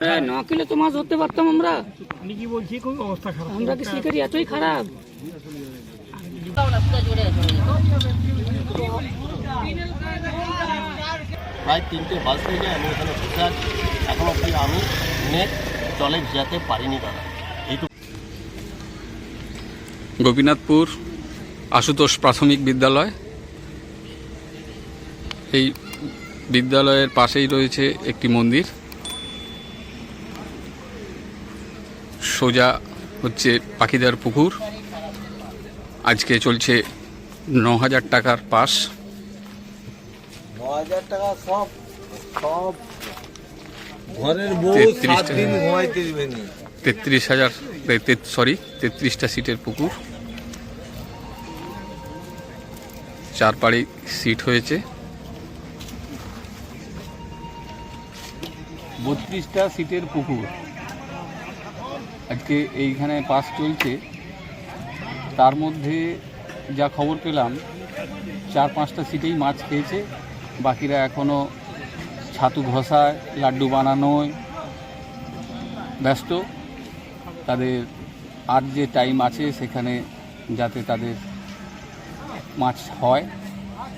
প্রায় ন কিলো তো মাছ ধরতে পারতাম আমরা। আমি কি বলছি? খুব অবস্থা খারাপ আমরা কি শিকারি এতই খারাপ। প্রায় তিনটে বাস থেকে আমি এখানে বসে আছি। এখন অবধি আমি নেট জলে যেতে পারিনি দাদা। গোপীনাথপুর আশুতোষ প্রাথমিক বিদ্যালয়। এই বিদ্যালয়ের পাশেই রয়েছে একটি মন্দির। সোজা হচ্ছে পাখিদার পুকুর। আজকে চলছে ন হাজার টাকার পাস। তেত্রিশ হাজার সরি তেত্রিশটা সিটের পুকুর। চার পাড়ি সিট হয়েছে। বত্রিশটা সিটের পুকুর। আজকে এইখানে পাস চলছে। তার মধ্যে যা খবর পেলাম, চার পাঁচটা সিটেই মাছ খেয়েছে। বাকিরা এখনও ছাতু ঘষায়, লাড্ডু বানানোয় ব্যস্ত। তাদের আর যে টাইম আছে সেখানে যাতে তাদের মাছ হয়,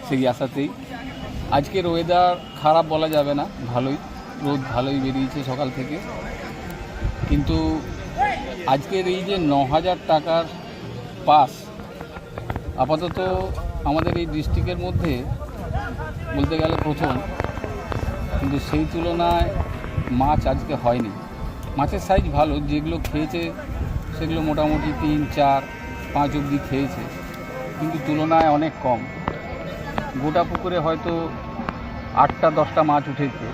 সেই আশাতেই। আজকের ওয়েদার খারাপ বলা যাবে না, ভালোই। রোদ ভালোই বেরিয়েছে সকাল থেকে। কিন্তু আজকের এই যে ন হাজার টাকার পাস, আপাতত আমাদের এই ডিস্ট্রিক্টের মধ্যে বলতে গেলে প্রথম, কিন্তু সেই তুলনায় মাছ আজকে হয়নি। মাছের সাইজ ভালো, যেগুলো খেয়েছে সেগুলো মোটামুটি তিন, চার, পাঁচ অবধি খেয়েছে, কিন্তু তুলনায় অনেক কম। গোটা পুকুরে হয়তো আটটা, দশটা মাছ উঠেছে।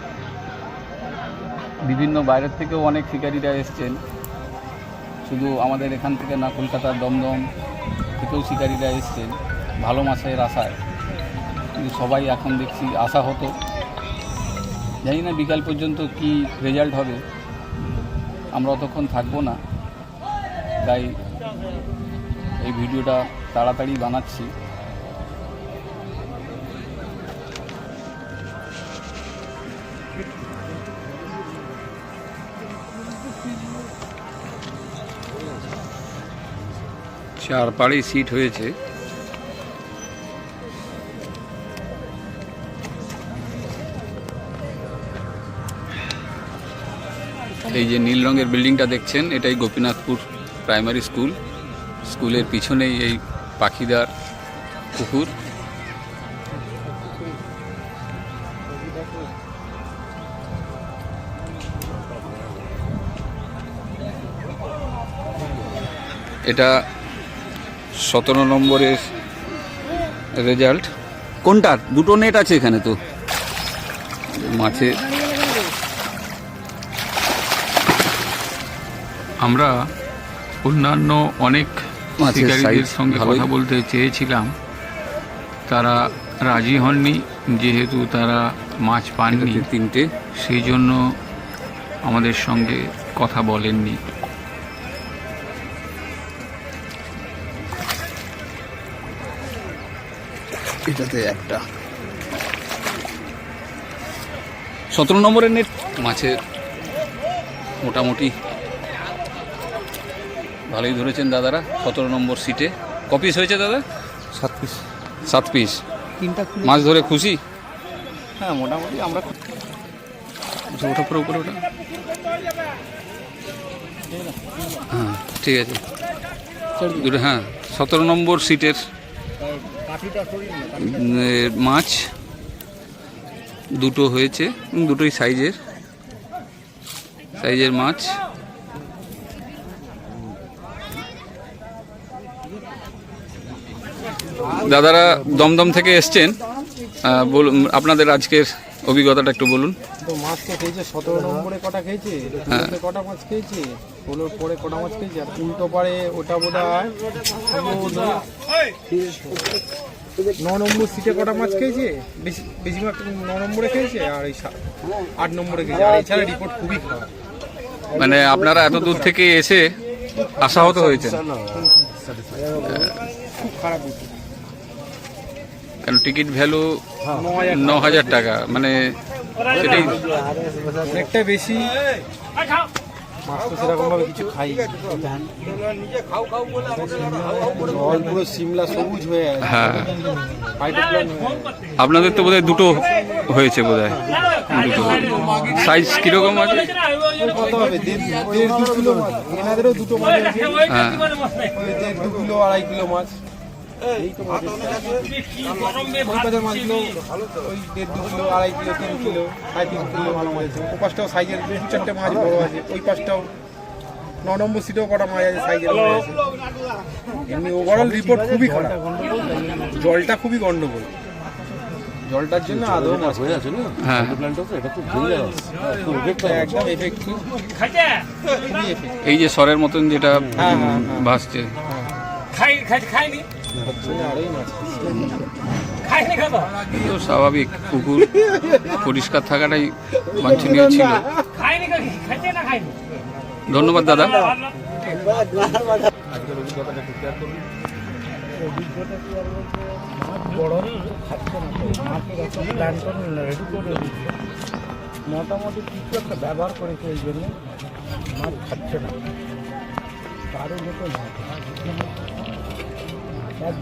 বিভিন্ন বাইরের থেকেও অনেক শিকারীরা এসছেন। শুধু আমাদের এখান থেকে না, কলকাতার দমদম থেকেও শিকারীরা এসছেন ভালো মাছের আশায়। কিন্তু সবাই এখন দেখছি আশা হতো জানি না বিকাল পর্যন্ত কি রেজাল্ট হবে। আমরা অতক্ষণ থাকব না। তাই এই ভিডিওটা তাড়াতাড়ি বানাচ্ছি। চার পাড়ি সিট হয়েছে। এই যে নীল রঙের বিল্ডিংটা দেখছেন, এটাই গোপীনাথপুর প্রাইমারি স্কুল। স্কুলের পিছনেই এই পাখিদার পুকুর। এটা সতেরো নম্বরের রেজাল্ট। কোনটার? দুটো নেট আছে এখানে তো। মাছের আমরা অন্যান্য অনেক শিকারীদের সঙ্গে কথা বলতে চেয়েছিলাম। তারা রাজি হননি যেহেতু তারা মাছ পাননি। তিনটে। সেই জন্য আমাদের সঙ্গে কথা বলেননি। এটাতে একটা। সতেরো নম্বরের নেট মাছের মোটামুটি ভালোই ধরেছেন দাদারা সতেরো নম্বর সিটে কপিস হয়েছে দাদা? সাত পিস সাত পিস তিনটা মাছ ধরে খুশি? হ্যাঁ মোটামুটি আমরা আচ্ছা, ওটা পুরো উপরে ওটা। হ্যাঁ ঠিক আছে। দুটো হ্যাঁ সতেরো নম্বর সিটের মাছ। দুটো হয়েছে দুটোই সাইজের। সাইজের মাছ। দাদারা দমদম থেকে এসছেন। আপনাদের আজকের অভিজ্ঞতাটা একটু বলুন। তো মাছ তো খেয়েছে সতেরো নম্বরে কটা খেয়েছে হ্যাঁ। কটা মাছ খেয়েছে ষোলোর পরে কটা মাছ খেয়েছে আর উল্টো পারে ওটা বোধ হয় ন নম্বর সিটে কটা মাছ খেয়েছে? বেশি বেশিরভাগ ন নম্বরে খেয়েছে আর এই আট নম্বরে খেয়েছে। আর এছাড়া রিপোর্ট খুবই খারাপ। মানে আপনারা এত দূর থেকে এসে আশাহত হয়েছে খুব খারাপ কেন? টিকিট ভ্যালু ন হাজার টাকা মানে সেটাই। অনেকটা বেশি। মাছ তো সেরকম কিছু খাই জল পুরো সিমলা সবুজ হয়ে। আপনাদের তো বোধহয় দুটো হয়েছে বোধহয়। দুটো। সাইজ কীরকম আছে? কত হবে? দেড় দেড় দু কিলো মাছ। এনাদেরও দুটো মাছ হ্যাঁ। দেড় দু কিলো আড়াই কিলো মাছ। ওই দেড় দু কিলো আড়াই কিলো তিন কিলো সাড়ে তিন কিলো ভালো মাছ আছে। ওই পাশটাও সাইজের দু চারটে মাছ বড় আছে। ওই পাশটাও ন নম্বর সিটেও কটা মাছ আছে সাইজের আছে। এমনি ওভারঅল রিপোর্ট খুবই খারাপ। জলটা খুবই গন্ডগোল। জলটার জন্য আদৌ মাছ হয়ে। আছে না হ্যাঁ এফেক্টিভ এই যে সরের মতন যেটা হ্যাঁ, হ্যাঁ, হ্যাঁ। ভাসছে। আরোই মাছ স্বাভাবিক পুকুর পরিষ্কার থাকাটাই বাঞ্ছনীয় ছিল। ধন্যবাদ, দাদা। মোটামুটি কিছু একটা ব্যবহার করেছে এই জন্য, মাছ খাচ্ছে না। কারও মতো না এক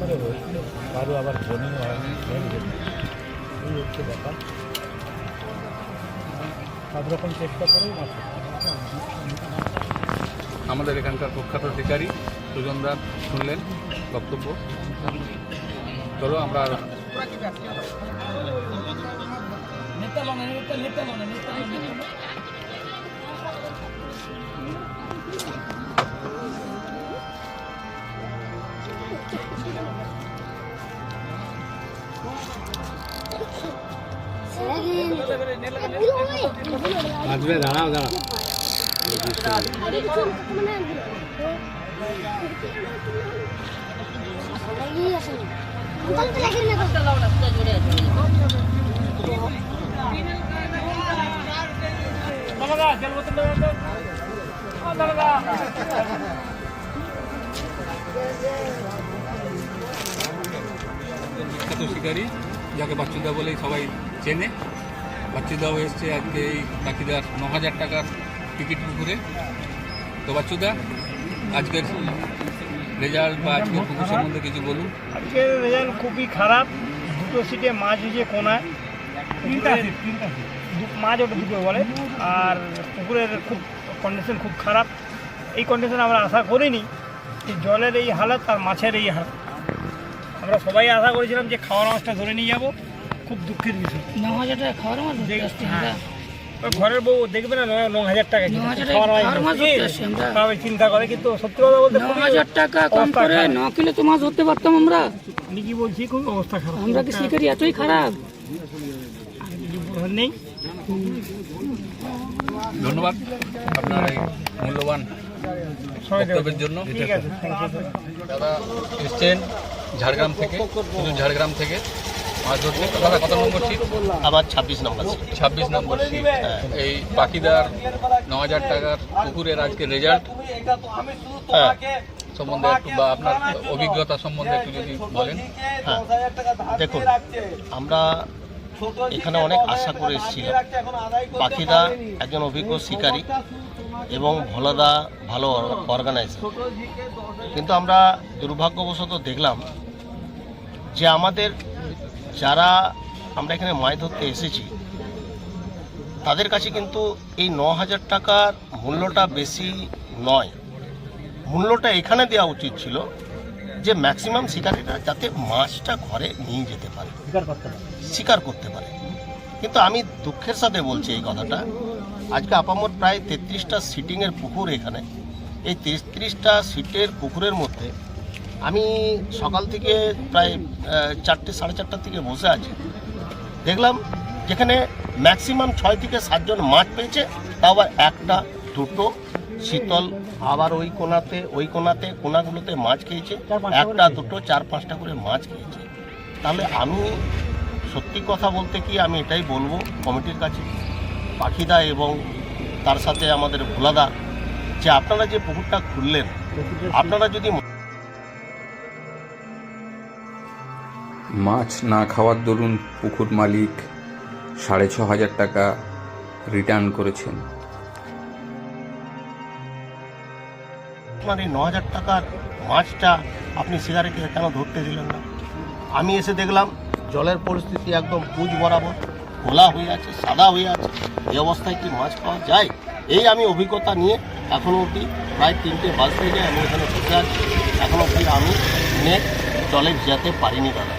করে হয়েছিল কারও আবার বনি হয়নি হয়ে এই হচ্ছে ব্যাপার। সব রকম চেষ্টা করেই মাছ আমাদের এখানকার প্রখ্যাত শিকারী সুজনদার শুনলেন বক্তব্য। চলো আমরা আর আসবে দাঁড়াও দাঁড়াও। বিখ্যাত শিকারী যাকে বাচ্চুদা বলেই সবাই চেনে। বাচ্চুদাও এসছে আজকে এই পাখিদার ন হাজার টাকার টিকিট পুকুরে। তো বাচ্চুদা আজকের রেজাল্ট বা আজকের পুকুর সম্বন্ধে কিছু বলুন। আজকের রেজাল্ট খুবই খারাপ। দুটো সিটে মাছ হয়েছে কোনায় মাছ ওটা দুটো বলে। আর পুকুরের খুব কন্ডিশন খুব খারাপ। এই কন্ডিশন আমরা আশা করিনি যে জলের এই হালত আর মাছের এই হালত। আমরা সবাই আশা করেছিলাম যে খাওয়ার মাছটা ধরে নিয়ে যাব। খুব দুঃখের বিষয়। ন হাজার টাকা খাওয়ার মাছ ধরতে আসছি আমরা। ওই ঘরের বউ দেখবে না ন- হাজার টাকা। খাওয়ার চিন্তা করে কিন্তু সত্যি কথা বলতে ন হাজার টাকা কম করে ন কিলো তো মাছ ধরতে পারতাম আমরা। আমি কি বলছি খুব অবস্থা খারাপ। আমরা কি শিকারি? এতই খারাপ। নেই। ধন্যবাদ আপনার এই মূল্যবান বক্তব্যের জন্য। ঠিক আছে থ্যাংক ইউ দাদা এসছেন ঝাড়গ্রাম থেকে শুধু ঝাড়গ্রাম থেকে। মাছ ধরতে দাদা কত নম্বর ছিট আমার ছাব্বিশ নম্বর ছাব্বিশ নম্বর সিট এই পাখিদার ন হাজার টাকার পুকুরের আজকে রেজাল্ট হ্যাঁ। সম্বন্ধে একটু বা আপনার অভিজ্ঞতা সম্বন্ধে একটু যদি বলেন। হ্যাঁ। দেখুন আমরা এখানে অনেক আশা করে এসেছিলাম। পাখিদা একজন অভিজ্ঞ শিকারী এবং ভোলাদা ভালো অর্গানাইজার কিন্তু আমরা দুর্ভাগ্যবশত দেখলাম যে আমাদের যারা আমরা এখানে মাছ ধরতে এসেছি তাদের কাছে কিন্তু এই ন হাজার টাকার মূল্যটা বেশি নয়। মূল্যটা এখানে দেওয়া উচিত ছিল যে ম্যাক্সিমাম শিকারীরা যাতে মাছটা ঘরে নিয়ে যেতে পারে। শিকার করতে পারে। কিন্তু আমি দুঃখের সাথে বলছি এই কথাটা। আজকে আপামর প্রায় তেত্রিশটা সিটিংয়ের পুকুর এখানে। এই তেত্রিশটা সিটের পুকুরের মধ্যে আমি সকাল থেকে প্রায় চারটে সাড়ে চারটার থেকে বসে আছি। দেখলাম যেখানে ম্যাক্সিমাম ছয় থেকে সাতজন মাছ পেয়েছে তাও আবার একটা দুটো শীতল আবার ওই কোনাতে ওই কোনাতে কোনাগুলোতে মাছ খেয়েছে একটা দুটো চার পাঁচটা করে মাছ খেয়েছে। তাহলে আমি সত্যি কথা বলতে কি আমি এটাই বলব কমিটির কাছে পাখিদা এবং তার সাথে আমাদের ভোলাদা যে আপনারা যে পুকুরটা খুললেন আপনারা যদি মাছ না খাওয়ার দরুন পুকুর মালিক সাড়ে ছ হাজার টাকা রিটার্ন করেছেন। আপনার এই ন হাজার টাকার মাছটা আপনি সিগারেটে কেন ধরতে দিলেন না? আমি এসে দেখলাম, জলের পরিস্থিতি একদম পুজ বরাবর, খোলা হয়ে আছে, সাদা হয়ে আছে, এই অবস্থায় কি মাছ পাওয়া যায়? এই আমি অভিজ্ঞতা নিয়ে এখনও অবধি প্রায় তিনটে বাস থেকে আমি এখানে বসে আছি। এখনও অবধি আমি নেট জলে যেতে পারিনি, দাদা।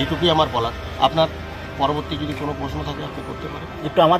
এইটুকুই আমার বলার। আপনার পরবর্তী যদি কোনো প্রশ্ন থাকে আপনি করতে পারেন। একটু আমার